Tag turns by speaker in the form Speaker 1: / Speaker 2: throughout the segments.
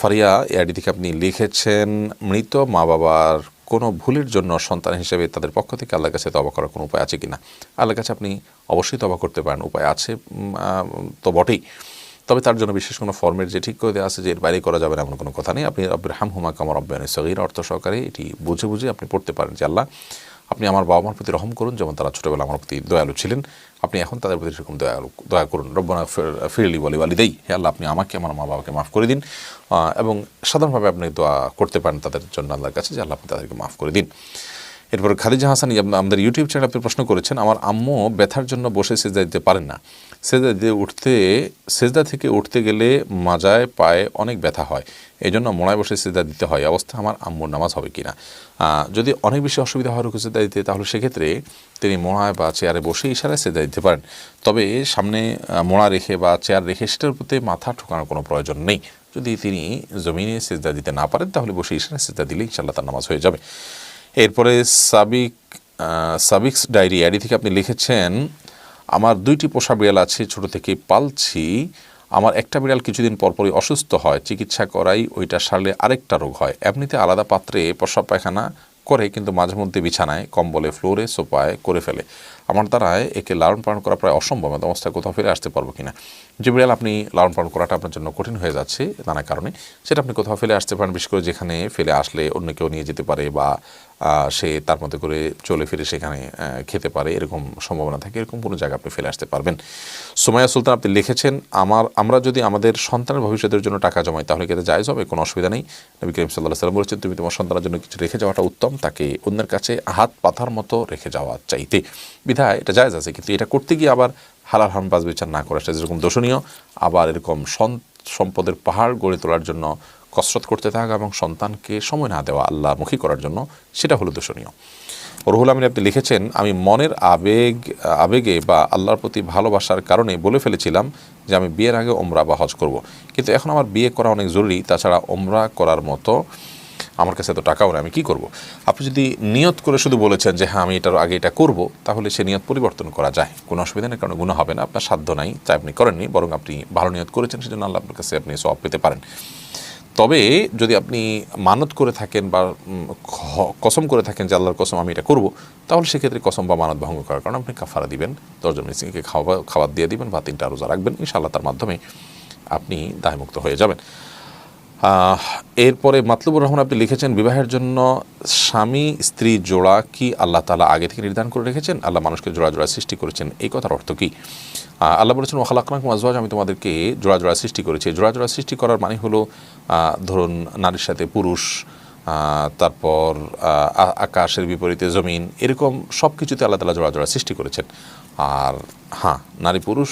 Speaker 1: Faria, AID থেকে আপনি লিখেছেন, মৃত মা বাবার কোনো ভুলের জন্য সন্তান হিসেবে তাদের পক্ষ থেকে আল্লাহর কাছে তবা করার কোনো উপায় আছে কিনা? আল্লাহর কাছে আপনি অবশ্যই তবা করতে পারেন, উপায় আছে তো বটেই। তবে তার জন্য বিশেষ কোনো ফর্মের যে ঠিক করে দেওয়া আছে যে এর বাইরে করা যাবে না এমন কোনো কথা নেই। আপনি রব্বির হাম কামর রব্বানি সগির, অর্থ সহকারে এটি বুঝে বুঝে আপনি পড়তে পারেন যে আল্লাহ আপনি আমার বাবা মার প্রতি রহম করুন, যেমন তারা ছোটোবেলা আমার প্রতি দয়ালু ছিলেন। আপনি এখন তাদের প্রতি সেরকম দয়ালু, দয়া করুন। রব্বনা ফিরলি বলি বলি দেই হে আল্লাহ, আপনি আমাকে, আমার মা বাবাকে মাফ করে দিন। এবং সাধারণভাবে আপনি দোয়া করতে পারেন তাদের জন্য আল্লাহর কাছে, যে আল্লাহ আপনি তাদেরকে মাফ করে দিন। এরপর খাদিজা হাসান আমাদের ইউটিউব চ্যানেল আপনি প্রশ্ন করেছেন, আমার আম্মু ব্যথার জন্য বসে সেজদা দিতে পারেন না। সেজদা দিয়ে উঠতে, সেজদা থেকে উঠতে গেলে মাজায় পায়ে অনেক ব্যথা হয়। এই জন্য মোড়ায় বসে সেজদা দিতে হয়। অবস্থা আমার আম্মুর নামাজ হবে কিনা? যদি অনেক বেশি অসুবিধা হয় রুকু সেজদা দিতে, তাহলে সেক্ষেত্রে তিনি মোড়ায় বা চেয়ারে বসে ইশারায় সেজদা দিতে পারেন। তবে সামনে মোড়া রেখে বা চেয়ার রেখে সেটার প্রতি মাথা ঠোকানোর কোনো প্রয়োজন নেই। যদি তিনি জমিনে সেজদা দিতে না পারেন, তাহলে বসে ইশারায় সেজদা দিলে ইনশাল্লাহ তার নামাজ হয়ে যাবে। এরপরে সাবিক সাবিক্স ডায়েরি অ্যাডি থেকে আপনি লিখেছেন, আমার দুইটি পোষা বিড়াল আছে, ছোট থেকে পালছি। আমার একটা বিড়াল কিছুদিন পরপরই অসুস্থ হয়, চিকিৎসা করাই, ওইটা সারলে আরেকটা রোগ হয়। এমনিতে আলাদা পাত্রে পোষা পায়খানা করে, কিন্তু মাঝে মধ্যে বিছানায়, কম্বলে, ফ্লোরে সোপায় করে ফেলে। আমার দ্বারায় একে লালন পালন করা প্রায় অসম্ভব এমন অবস্থায় কোথাও ফিরে আসতে পারব কিনা। বিড়াল আপনি লালন পালন করাটা আপনার জন্য কঠিন হয়ে যাচ্ছে নানা কারণে। সেটা আপনি কোথাও ফেলে আসতে পারেন, বিশেষ করে যেখানে ফেলে আসলে অন্য কেউ নিয়ে যেতে পারে বা সে তার মধ্যে করে চলে ফিরে সেখানে খেতে পারে, এরকম সম্ভাবনা থাকে, এরকম কোনো জায়গা আপনি ফেলে আসতে পারবেন। সোমায়া সুলতান, আপনি লিখেছেন, আমার, আমরা যদি আমাদের সন্তানের ভবিষ্যতের জন্য টাকা জমাই, তাহলে কি এতে জায়জ হবে? কোনো অসুবিধা নেই। নবী করিম সাল্লাহ সাল্লাম বলেছেন, তুমি তোমার সন্তানের জন্য কিছু রেখে যাওয়াটা উত্তম, তাকে অন্যের কাছে হাত পাথার মতো রেখে যাওয়া চাইতে। বিধায় এটা জায়জ আছে, কিন্তু এটা করতে গিয়ে আবার হালাল হাম বাজ বিচার না করা, সেটা যেরকম দোষণীয় আবার এরকম সম্পদের পাহাড় গড়ে তোলার জন্য কসরত করতে থাকা এবং সন্তানকে সময় না দেওয়া আল্লাহমুখী করার জন্য, সেটা হলো দোষণীয় রহুল আমিন আপনি লিখেছেন, আমি মনের আবেগ, আবেগে বা আল্লাহর প্রতি ভালোবাসার কারণে বলে ফেলেছিলাম যে আমি বিয়ের আগে ওমরা বা হজ করব। কিন্তু এখন আমার বিয়ে করা অনেক জরুরি, তাছাড়া ওমরা করার মতো আমার কাছে তো টাকাও নেই আমি কী করব। আপনি যদি নিয়ত করে শুধু বলেছেন যে হ্যাঁ আমি এটার আগে এটা করব, তাহলে সে নিয়ত পরিবর্তন করা যায়। কোনো অসুবিধা নেই কারণ গুণ হবে না, আপনার সাধ্য নাই তাই আপনি করেননি, বরং আপনি ভালো নিয়ত করেছেন, সেজন্য আল্লাহ আপনার কাছে আপনি সব পেতে পারেন। তবে যদি আপনি মানত করে থাকেন বা কসম করে থাকেন যে, আল্লাহর কসম আমি এটা করব, তাহলে সেক্ষেত্রে কসম বা মানত ভঙ্গ করার কারণে আপনি কাফারা দিবেন দশজন মিসিংকে খাওয়া খাবার দিয়ে দিবেন বা তিনটা রোজা রাখবেন, ইনশাআল্লাহ তার মাধ্যমে আপনি দায়মুক্ত হয়ে যাবেন। এরপরে মাতলুবুর রহমান আপনি লিখেছেন, বিবাহের জন্য স্বামী, স্ত্রী জোড়া কি আল্লাহ তালা আগে থেকে নির্ধারণ করে রেখেছেন? আল্লাহ মানুষকে জোড়া জোড়া সৃষ্টি করেছেন। এই কথার অর্থ কী? আল্লাহ বলেছেন ওখালাকনাক মাজওয়াজ আমি তোমাদেরকে জোড়া জোড়া সৃষ্টি করেছি। জোড়া জোড়া সৃষ্টি করার মানে হলো ধরুন, নারীর সাথে পুরুষ তারপর আকাশের বিপরীতে জমিন, এরকম সব কিছুতে আল্লাহ তালা জোড়া জোড়া সৃষ্টি করেছেন। আর হ্যাঁ নারী পুরুষ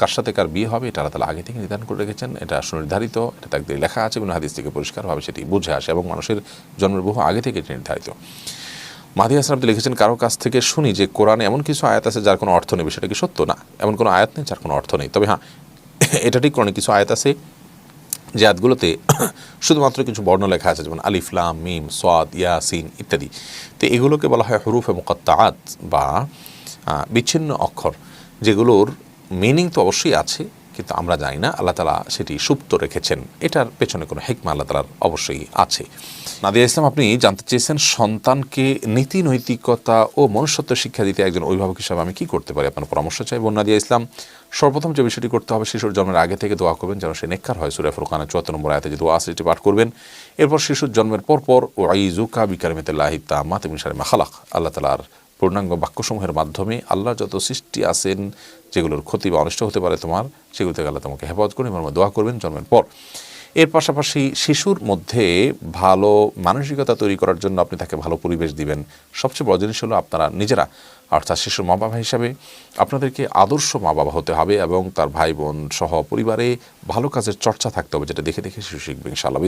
Speaker 1: কার সাথে কার বিয়ে হবে, এটা আল্লাহ আগে থেকে নির্ধারণ করে রেখেছেন, এটা সুনির্ধারিত, এটা তাকে লেখা আছে এবং হাদিস থেকে পরিষ্কারভাবে সেটি বুঝে আসে এবং মানুষের জন্মের বহু আগে থেকে এটি নির্ধারিত। মাদি হাসান লিখেছেন, কারও কাছ থেকে শুনি যে কোরআনে এমন কিছু আয়াত আছে যার কোনো অর্থ নেই সেটা কি সত্য না? এমন কোনো আয়াত নেই যার কোনো অর্থ নেই। তবে হ্যাঁ এটা ঠিক কোরআনে কিছু আয়াত আছে যে আয়াতগুলোতে শুধুমাত্র কিছু বর্ণ লেখা আছে, যেমন আলিফলাম মিম সোয়াদ ইয়াসিন ইত্যাদি। তো এগুলোকে বলা হয় হরুফে মুকত্তাআত বা বিচ্ছিন্ন অক্ষর, যেগুলোর মিনিং তো অবশ্যই আছে কিন্তু আমরা জানি না, আল্লাহ তালা সেটি সুপ্ত রেখেছেন। এটার পেছনে কোনো হেকমা আল্লাহ তালার অবশ্যই আছে। নাদিয়া ইসলাম, আপনি জানতে চেয়েছেন সন্তানকে নীতি, নৈতিকতা ও মনুষ্যত্ব শিক্ষা দিতে একজন অভিভাবক হিসাবে আমি কি করতে পারি? আপনার পরামর্শ চাই নাদিয়া ইসলাম। সর্বপ্রথম যে বিষয়টি করতে হবে, শিশুর জন্মের আগে থেকে দোয়া করবেন যেন সে নেককার হয়। সুরে ফুরকানের চুয়াত্তর নম্বর আয়তে যে দোয়া সেটি পাঠ করবেন। এরপর শিশুর জন্মের পর পর ও আইজুকা বিকারমিতুল্লাহি তামাত মিশারে মাখালাক আল্লাহ তালার পূর্ণাঙ্গ বাক্যসমূহের মাধ্যমে আল্লাহ যত সৃষ্টি আছেন, যেগুলোর ক্ষতি বা অনিষ্ট হতে পারে তোমার সেগুলো থেকে আল্লাহ তোমাকে হেফাজত করুন এবং দোয়া করবেন জন্মের পর। এর পাশাপাশি শিশুর মধ্যে ভালো মানসিকতা তৈরি করার জন্য আপনি তাকে ভালো পরিবেশ দিবেন। সবচেয়ে বড় জিনিস হলো আপনারা নিজেরা, অর্থাৎ শিশুর মা বাবা হিসাবে আপনাদেরকে আদর্শ মা বাবা হতে হবে এবং তার ভাই বোন সহ পরিবারে ভালো কাজের চর্চা থাকতে হবে, যেটা দেখে দেখে শিশু শিখবে, ইনশাআল্লাহ